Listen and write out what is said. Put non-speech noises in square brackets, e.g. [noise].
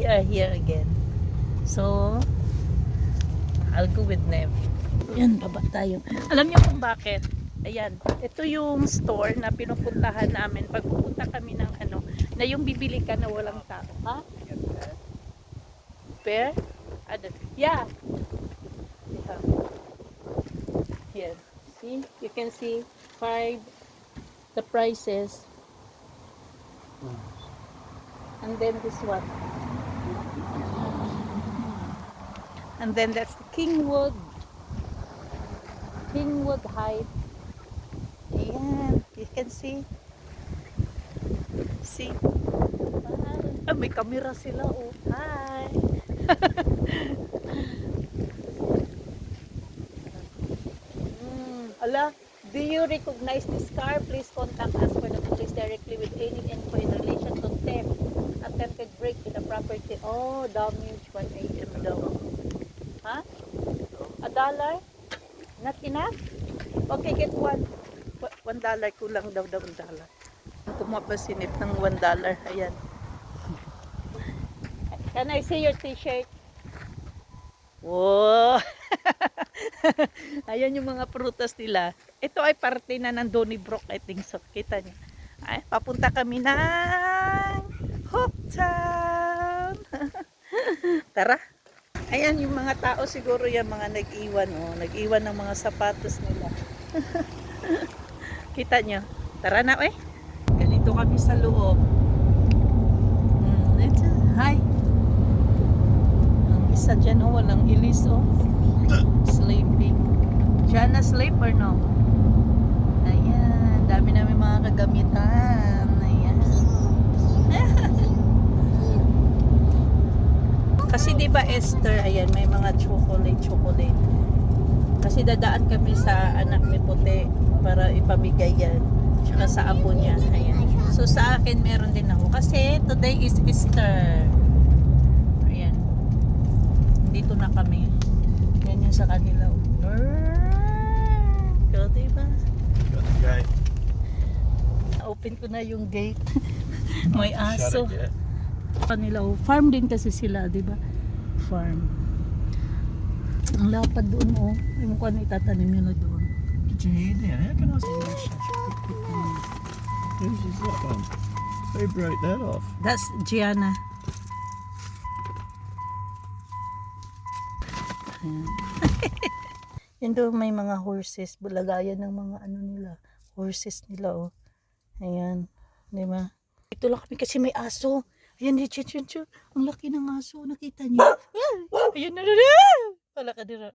we are here again. So, I'll go with Nev. Yan, baba tayo. Alam niyo kung bakit? Ayan, ito yung store na pinupuntahan namin pag pupunta kami ng ano, na yung bibili ka na walang tao. Ha? Pear? Ano? Yeah. Yeah. Here. See? You can see five the prices. And then this one. And then that's the Kingwood. Kingwood Height. Ayan. You can see. See? Ah, may camera sila oh. Hi. [laughs] Mm, ala, do you recognize this car? Please contact us for the police directly with any damage 1 AM daw. Ha? A dollar? Not enough? Okay, get one. One dollar, kulang daw daw one dollar. Kumuha ng one dollar. Ayan. [laughs] Can I see your t-shirt? Wow! [laughs] Ayan yung mga prutas nila. Ito ay parte na ng Donnybrook, I think so. Kita niyo. Ay, papunta kami ng Hopetown. [laughs] [laughs] Tara. Ayan yung mga tao siguro yung mga nag-iwan. Oh. Nag-iwan ng mga sapatos nila. [laughs] Kita nyo. Tara na, eh. Ganito kami sa loob. Mm. Hi. Ang isa dyan, oh, walang ilis, oh. Sleeping. Diyan na sleep or no? Ayan. Dami namin mga kagamitan. Ayan. Kasi 'di ba Esther, ayan, may mga chocolate, chocolate. Kasi dadaan kami sa anak ni Puti para ipamigay yan. Tsaka sa apo niya. Ayan. So sa akin meron din ako. Kasi today is Easter. Ayan. Dito na kami. Yan yung sa kanila. Ikaw, diba? Open ko na yung gate. [laughs] may Shut aso. Kanila. oh. Farm din kasi sila, di ba? Farm. Ang lapad doon, oh. Yung kung ano itatanim na doon. How can I see this? Who's is that one? Who broke that off? That's Gianna. Ayan. [laughs] Yan doon may mga horses. Bulagayan ng mga ano nila. Horses nila, oh. Ayan. Di ba? Ito lang kami kasi may aso. Ayan, di, chun, chun, chun. Ang laki ng aso. Nakita niyo? Ayan. Na na. Wala ka dira.